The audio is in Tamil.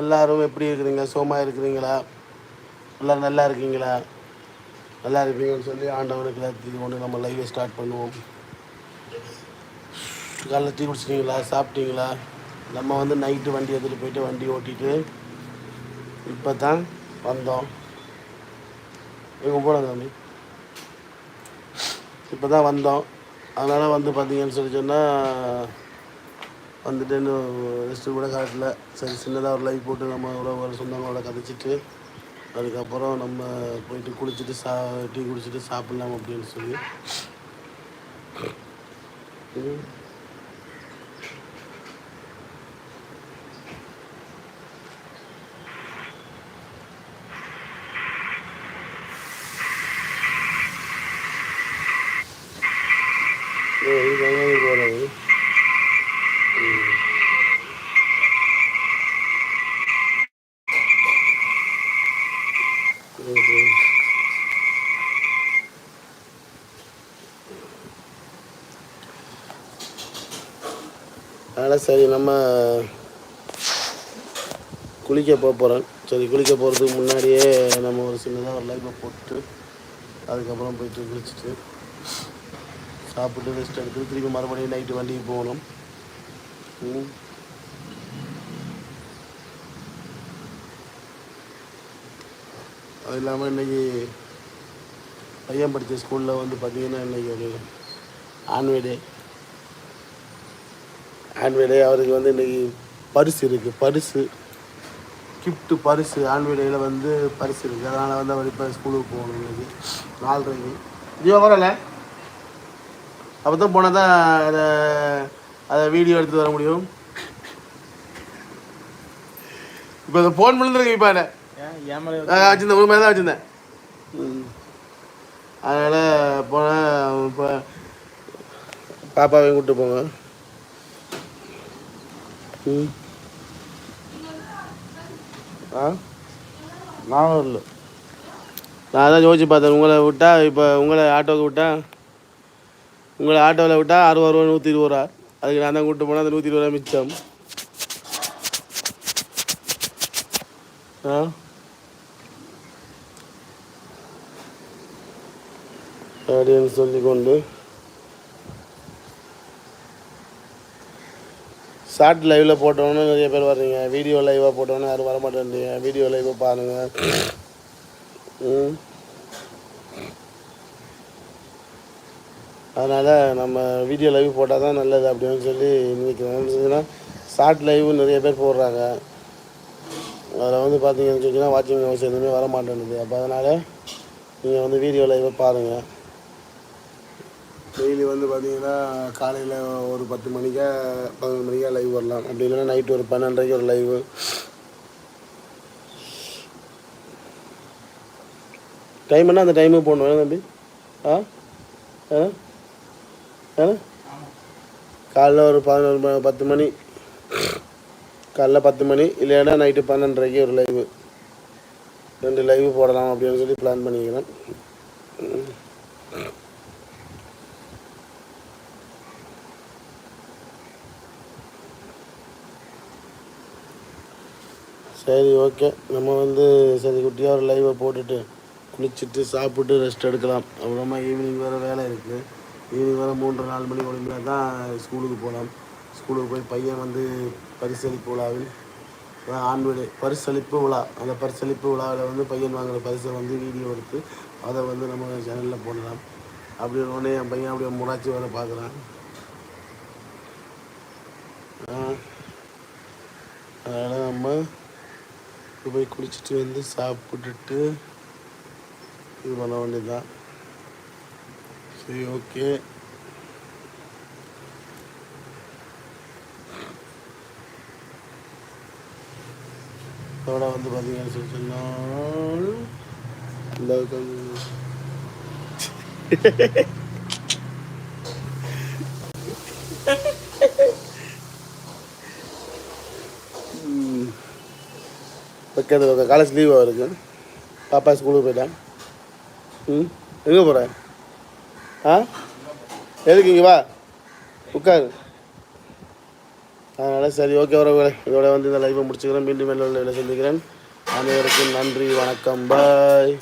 எல்லாரும் எப்படி இருக்கிறீங்க? சோமா இருக்கிறீங்களா? எல்லோரும் நல்லா இருக்கீங்களா? நல்லா இருப்பீங்கன்னு சொல்லி ஆண்டவனுக்கு எல்லாத்தையும் கொண்டு நம்ம லைவை ஸ்டார்ட் பண்ணுவோம். காலைல டீ குடிச்சிட்டிங்களா? சாப்பிட்டீங்களா? நம்ம வந்து நைட்டு வண்டி எடுத்துகிட்டு போயிட்டு வண்டி ஓட்டிட்டு இப்போ தான் வந்தோம். எங்கே போனாங்க தம்பி? இப்போ தான் வந்தோம். அதனால் வந்து பார்த்தீங்கன்னு சொல்லி சொன்னால் வந்துட்டு இன்னும் ரெஸ்ட்டு கூட காட்டல. சரி சின்னதாக ஒரு லைவ் போட்டு நம்ம ஒரு சொந்தங்களோட கதைச்சிட்டு அதுக்கப்புறம் நம்ம போயிட்டு குளிச்சுட்டு சா டீ குடிச்சிட்டு சாப்பிட்லாம் அப்படின்னு சொல்லி ம். ஏ, இது எங்கே போகிறது அதனால் சரி நம்ம குளிக்க போக போகிறோம் சரி குளிக்க போகிறதுக்கு முன்னாடியே நம்ம ஒரு சின்னதாக ஒரு லைஃப்பை போட்டு அதுக்கப்புறம் போயிட்டு குளிச்சுட்டு சாப்பிட்டு ரெஸ்ட் எடுத்து திருப்பி மறுபடியும் நைட்டு வண்டிக்கு போகணும். அது இல்லாமல் இன்னைக்கு பையன் படித்த ஸ்கூலில் வந்து பார்த்திங்கன்னா இன்றைக்கி ஒரு ஆன்வே டே ஆன்வே டே அவருக்கு வந்து இன்னைக்கு பரிசு இருக்குது பரிசு கிஃப்ட்டு பரிசு ஆன்வே டேயில் வந்து பரிசு இருக்குது அதனால் வந்து அவர் இப்போ ஸ்கூலுக்கு போகணும் இன்னைக்கு. நாலரைக்கு. ஜியோ வரல. அப்போ தான் போனால் தான் அதை அதை வீடியோ எடுத்து வர முடியும். இப்போ அதை. ஃபோன் பண்ணிருக்கேன் இப்போ என்ன வச்சுருந்தேன். ஒரு மாதிரி தான் வச்சுருந்தேன். அதனால் போனால் இப்போ பாப்பாவையும் கூப்பிட்டு போங்க. ஆ? நான் வரல. நான் தான் யோசிச்சு பார்த்தேன். உங்களை விட்டா இப்போ உங்களை ஆட்டோவுக்கு விட்டேன் உங்களை ஆட்டோவில் விட்டா அறுபது ரூபா நூற்றி இருபது ரூபா. அதுக்கு நான் தான் கூப்பிட்டு போனால் அந்த நூற்றி இருபது ரூபா மிச்சம். ஆ? அப்படின்னு சொல்லிக்கொண்டு ஷார்ட் லைவில் போட்டோன்னு நிறைய பேர் வர்றீங்க. வீடியோ லைவாக போட்டோன்னு யாரும் வர மாட்டேன்றீங்க வீடியோ லைவாக பாருங்கள் அதனால் நம்ம வீடியோ லைவ் போட்டால் தான் நல்லது அப்படின்னு சொல்லி இன்றைக்கி ஷார்ட் லைவ் நிறைய பேர் போடுறாங்க. அதில் வந்து பார்த்தீங்கன்னு சொன்னால் வாட்சிங் ஹவர்ஸ் எதுவுமே வர மாட்டேங்குது அப்போ அதனால் நீங்கள் வந்து வீடியோ லைவை பாருங்கள் டெய்லி வந்து பார்த்தீங்கன்னா காலையில் ஒரு பத்து மணிக்கா பதினொரு மணிக்கா லைவ் வரலாம். அப்படி இல்லைன்னா நைட்டு ஒரு பன்னெண்டரைக்கு ஒரு லைவு டைம் என்ன அந்த டைமுக்கு போடணும்? ஏன் தம்பி? ஆ? ஆ? ஆ? காலைல ஒரு பதினோரு பத்து மணி. காலைல பத்து மணி இல்லைன்னா நைட்டு பன்னெண்டரைக்கு ஒரு லைவு ரெண்டு லைவு போடலாம் அப்படின்னு சொல்லி பிளான் பண்ணிக்கிறேன். சரி ஓகே. நம்ம வந்து சரி குட்டியாக ஒரு லைவை போட்டுட்டு குளிச்சுட்டு சாப்பிட்டு ரெஸ்ட் எடுக்கலாம். அப்புறமா ஈவினிங் வேறு வேலை இருக்குது ஈவினிங் வேறு மூன்று நாலு மணி ஒழுங்கில் தான் ஸ்கூலுக்கு போகலாம் ஸ்கூலுக்கு போய் பையன் வந்து பரிசளிப்பு விழாவில் அதான் ஆண்விடை பரிசளிப்பு விழா. அந்த பரிசளிப்பு விழாவில் வந்து பையன் வாங்குற பரிசை வந்து வீடியோ எடுத்து அதை வந்து நம்ம சேனலில் போடலாம். அப்படி உடனே என் பையன் அப்படியே முறாச்சி வேலை பார்க்குறான். அதனால் நம்ம போய் குளிச்சுட்டு வந்து சாப்பிட்டுட்டு இது பண்ண வேண்டியதுதான். சரி ஓகே அதோட வந்து பார்த்தீங்கன்னு சொல்லி சொன்னால் கேட்டு காலேஜ் லீவ் இருக்கு. பாப்பா ஸ்கூலுக்கு போயிட்டான். ம் எங்கே போகிற ஆ? எதுக்கு இங்கே வா? உட்காரு. அதனால் சரி ஓகே உறவுகளே இதோட வந்து இந்த லைவை முடிச்சுக்கிறேன். மீண்டும் மேலே உள்ள சந்திக்கிறேன். அனைவருக்கும் நன்றி வணக்கம். பாய்